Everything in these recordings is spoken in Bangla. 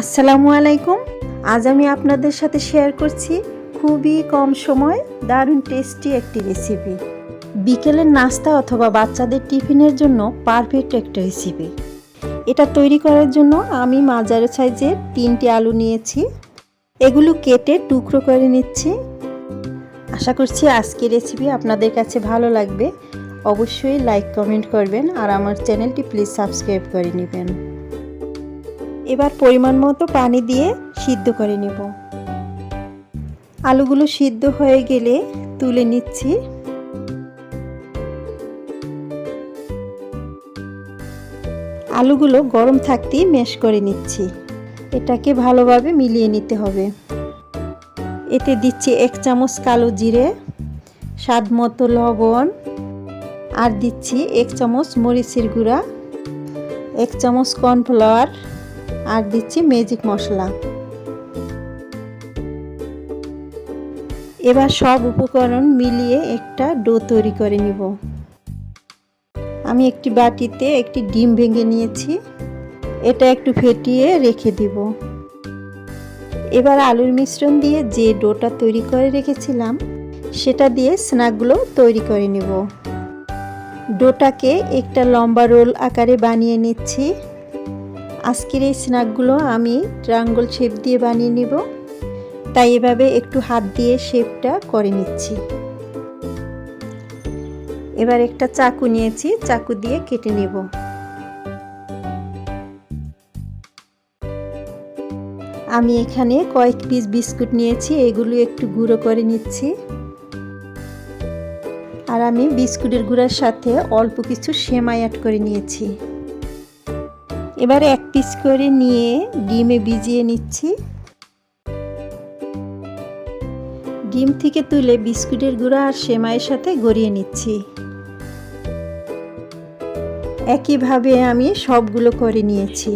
আসসালামু আলাইকুম। আজ আমি আপনাদের সাথে শেয়ার করছি খুবই কম সময়, দারুণ টেস্টি একটি রেসিপি বিকেলের নাস্তা অথবা বাচ্চাদের টিফিনের জন্য পারফেক্ট একটা রেসিপি এটা তৈরি করার জন্য আমি মাঝারি সাইজের তিনটি আলু নিয়েছি। এগুলো কেটে টুকরো করে নিচ্ছি। আশা করছি আজকের রেসিপি আপনাদের কাছে ভালো লাগবে। অবশ্যই লাইক কমেন্ট করবেন আর আমার চ্যানেলটি প্লিজ সাবস্ক্রাইব করে নেবেন। এবার পরিমাণ মতো পানি দিয়ে সিদ্ধ করে নেব। আলুগুলো সিদ্ধ হয়ে গেলে তুলে নিচ্ছি। আলুগুলো গরম থাকতেই ম্যাশ করে নিচ্ছি। এটাকে ভালোভাবে মিলিয়ে নিতে হবে। এতে দিচ্ছি এক চামচ কালো জিরে, স্বাদ মতো লবণ, আর দিচ্ছি এক চামচ মরিচের গুঁড়া, এক চামচ কর্নফ্লাওয়ার আর দিচ্ছি ম্যাজিক মশলা। এবার সব উপকরণ মিলিয়ে একটা ডো তৈরি করে নিব। আমি একটি বাটিতে একটি ডিম ভেঙে নিয়েছি। এটা একটু ফেটিয়ে রেখে দিব। এবার আলুর মিশ্রণ দিয়ে যে ডোটা তৈরি করে রেখেছিলাম, সেটা দিয়ে স্ন্যাকগুলো তৈরি করে নেব। ডোটাকে একটা লম্বা রোল আকারে বানিয়ে নিচ্ছি। আজকের এই স্ন্যাকগুলো আমি ট্রাঙ্গল শেপ দিয়ে বানিয়ে নিব। তাই এভাবে একটু হাত দিয়ে শেপটা করে নিচ্ছি। এবার একটা চাকু নিয়েছি, চাকু দিয়ে কেটে নেব। আমি এখানে কয়েক পিস বিস্কুট নিয়েছি, এগুলো একটু গুঁড়ো করে নিচ্ছি। আর আমি বিস্কুটের গুঁড়ার সাথে অল্প কিছু সেমাই অ্যাড করে নিয়েছি। এবার এক পিস করে নিয়ে ডিমে ভিজিয়ে নিচ্ছি। ডিম থেকে তুলে বিস্কুটের গুঁড়া আর সেমাইয়ের সাথে গড়িয়ে নিচ্ছি। একইভাবে আমি সবগুলো করে নিয়েছি।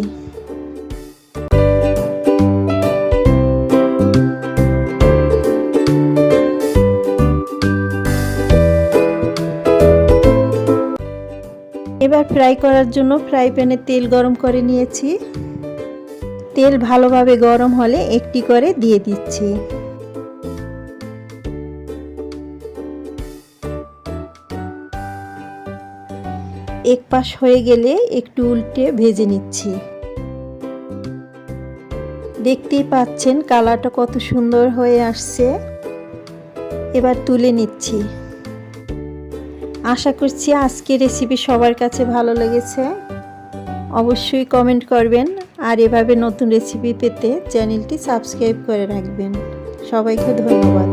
ফ্রাই করার জন্য ফ্রাই প্যানে তেল গরম করে নিয়েছি। তেল ভালোভাবে গরম হলে একটি করে দিয়ে দিচ্ছি। এক পাশ হয়ে গেলে একটু উল্টে ভেজে নিচ্ছি। দেখতেই পাচ্ছেন কালারটা কত সুন্দর হয়ে আসছে। এবার তুলে নিচ্ছি। আশা করছি আজকে রেসিপি সবার কাছে ভালো লেগেছে। অবশ্যই কমেন্ট করবেন আর এভাবে নতুন রেসিপি পেতে চ্যানেলটি সাবস্ক্রাইব করে রাখবেন। সবাইকে ধন্যবাদ।